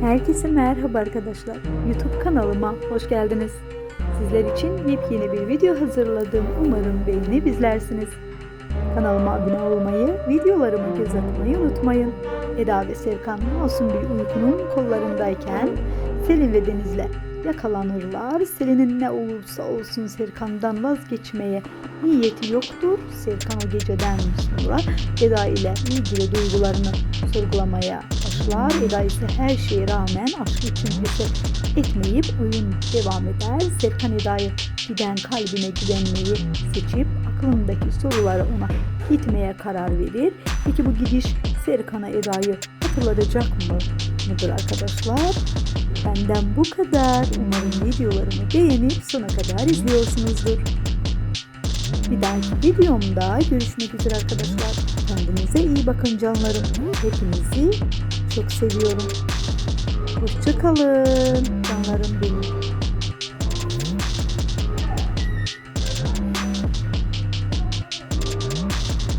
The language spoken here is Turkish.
Herkese merhaba arkadaşlar. YouTube kanalıma hoş geldiniz. Sizler için yepyeni bir video hazırladım. Umarım beğenip izlersiniz. Kanalıma abone olmayı, videolarıma göz atmayı unutmayın. Eda ve Sevkan masum bir uykunun kollarındayken Selin ve Deniz'le yakalanırlar. Selin'in ne olursa olsun Serkan'dan vazgeçmeye niyeti yoktur. Serkan o geceden sonra Eda ile ilgili duygularını sorgulamaya başlar. Eda ise her şeye rağmen aşk için pes etmeyip oyun devam eder. Serkan Eda'yı giden kalbine güvenmeyi seçip aklındaki soruları ona gitmeye karar verir. Peki bu gidiş Serkan'a Eda'yı hatırlatacak mı? Mıdır arkadaşlar? Benden bu kadar. Umarım videolarımı beğenip sona kadar izliyorsunuzdur. Bir dahaki videomda görüşmek üzere arkadaşlar. Kendinize iyi bakın canlarım. Hepinizi çok seviyorum. Hoşçakalın canlarım benim.